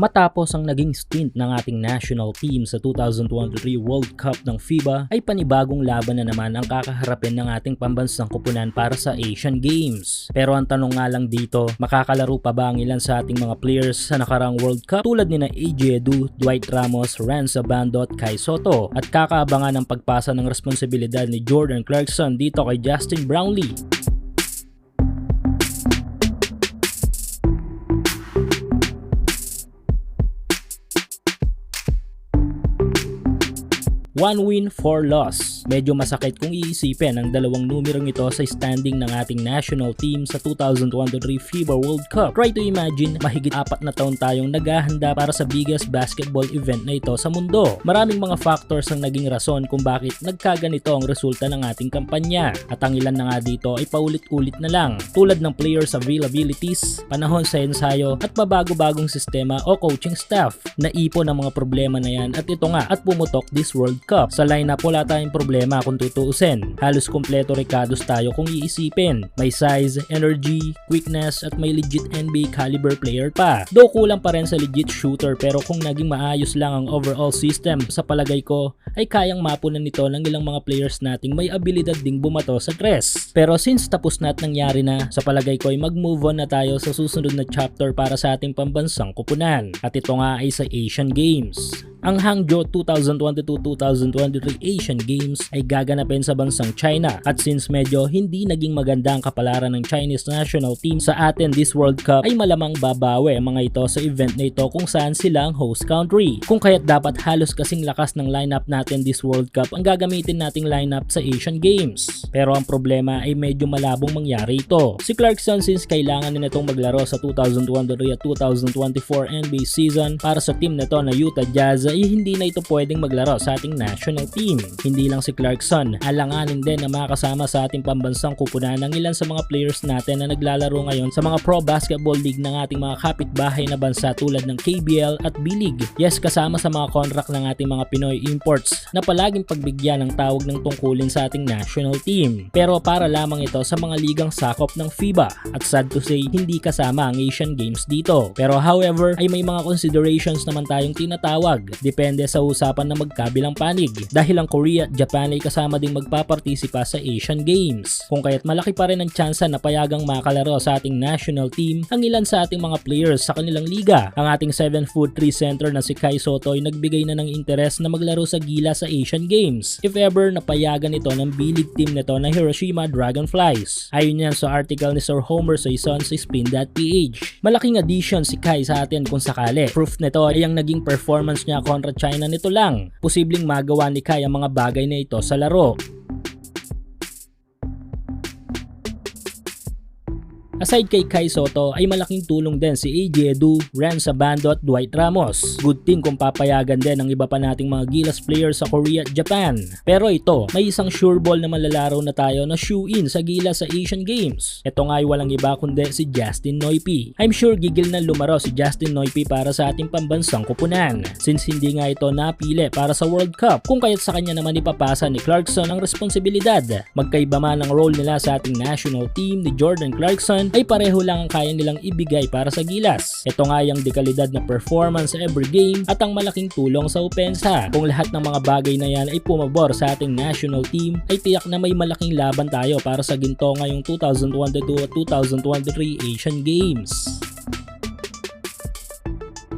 Matapos ang naging stint ng ating national team sa 2023 World Cup ng FIBA ay panibagong laban na naman ang kakaharapin ng ating pambansang kupunan para sa Asian Games. Pero ang tanong nga lang dito, makakalaro pa ba ang ilan sa ating mga players sa nakarang World Cup tulad ni na AJ Edu, Dwight Ramos, Renzo Bando at Kai Soto at kakaabangan ang pagpasa ng responsibilidad ni Jordan Clarkson dito kay Justin Brownlee. One win, four loss. Medyo masakit kung iisipin ang dalawang numerong ito sa standing ng ating national team sa 2023 FIBA World Cup. Try to imagine, mahigit apat na taon tayong naghahanda para sa biggest basketball event na ito sa mundo. Maraming mga factors ang naging rason kung bakit nagkaganito ang resulta ng ating kampanya. At ang ilan na nga dito ay paulit-ulit na lang. Tulad ng players availabilities, panahon sa ensayo at mabago-bagong sistema o coaching staff. Naipon ang mga problema na yan at ito nga at pumutok this World Cup. Sa lineup wala tayong problema kung tutuusin. Halos kumpleto recados tayo kung iisipin. May size, energy, quickness at may legit NBA caliber player pa. Do kulang pa rin sa legit shooter pero kung naging maayos lang ang overall system sa palagay ko ay kayang mapunan nito ng ilang mga players nating may abilidad ding bumato sa tres. Pero since tapos na at nangyari na, sa palagay ko ay mag-move on na tayo sa susunod na chapter para sa ating pambansang kupunan. At ito nga ay sa Asian Games. Ang Hangzhou 2022-2023 Asian Games ay gaganapin sa bansang China at since medyo hindi naging maganda ang kapalaran ng Chinese national team sa atin this World Cup ay malamang babawi mga ito sa event na ito kung saan sila ang host country. Kung kaya't dapat halos kasing lakas ng lineup natin this World Cup ang gagamitin nating lineup sa Asian Games. Pero ang problema ay medyo malabong mangyari ito. Si Clarkson since kailangan na itong maglaro sa 2023 at 2024 NBA season para sa team na to na Utah Jazz ay hindi na ito pwedeng maglaro sa ating national team. Hindi lang si Clarkson, alanganin din na makasama sa ating pambansang kupunan ng ilan sa mga players natin na naglalaro ngayon sa mga pro basketball league ng ating mga kapitbahay na bansa tulad ng KBL at B-League. Yes, kasama sa mga contract ng ating mga Pinoy imports na palaging pagbigyan ng tawag ng tungkulin sa ating national team. Pero para lamang ito sa mga ligang sakop ng FIBA at sad to say hindi kasama ang Asian Games dito. Pero however ay may mga considerations naman tayong tinatawag depende sa usapan na magkabilang panig dahil ang Korea at Japan ay kasama ding magpapartisipa sa Asian Games. Kung kaya't malaki pa rin ang tsansa na payagang makalaro sa ating national team ang ilan sa ating mga players sa kanilang liga. Ang ating 7 foot 3 center na si Kai Soto ay nagbigay na ng interes na maglaro sa gila sa Asian Games if ever napayagan ito ng B-League team nito na Hiroshima Dragonflies. Ayon yan sa article ni Sir Homer Saison sa Spin.ph. Malaking addition si Kai sa atin kung sakali. Proof nito ay ang naging performance niya kontra China nito lang. Posibleng magawa ni Kai ang mga bagay na ito sa laro. Aside kay Kai Soto ay malaking tulong din si AJ Edu, Renza Bando at Dwight Ramos. Good thing kung papayagan din ang iba pa nating mga Gilas players sa Korea at Japan. Pero ito, may isang sure ball na malalaro na tayo na shoe-in sa Gilas sa Asian Games. Ito nga ay walang iba kundi si Justin Noipi. I'm sure gigil na lumaro si Justin Noipi para sa ating pambansang kupunan. Since hindi nga ito napili para sa World Cup, kung kaya't sa kanya naman ipapasa ni Clarkson ang responsibilidad. Magkaiba man ang role nila sa ating national team ni Jordan Clarkson ay pareho lang ang kaya nilang ibigay para sa gilas. Ito nga yung dekalidad na performance sa every game at ang malaking tulong sa opensa. Kung lahat ng mga bagay na yan ay pumabor sa ating national team, ay tiyak na may malaking laban tayo para sa ginto ngayong 2022 at 2023 Asian Games.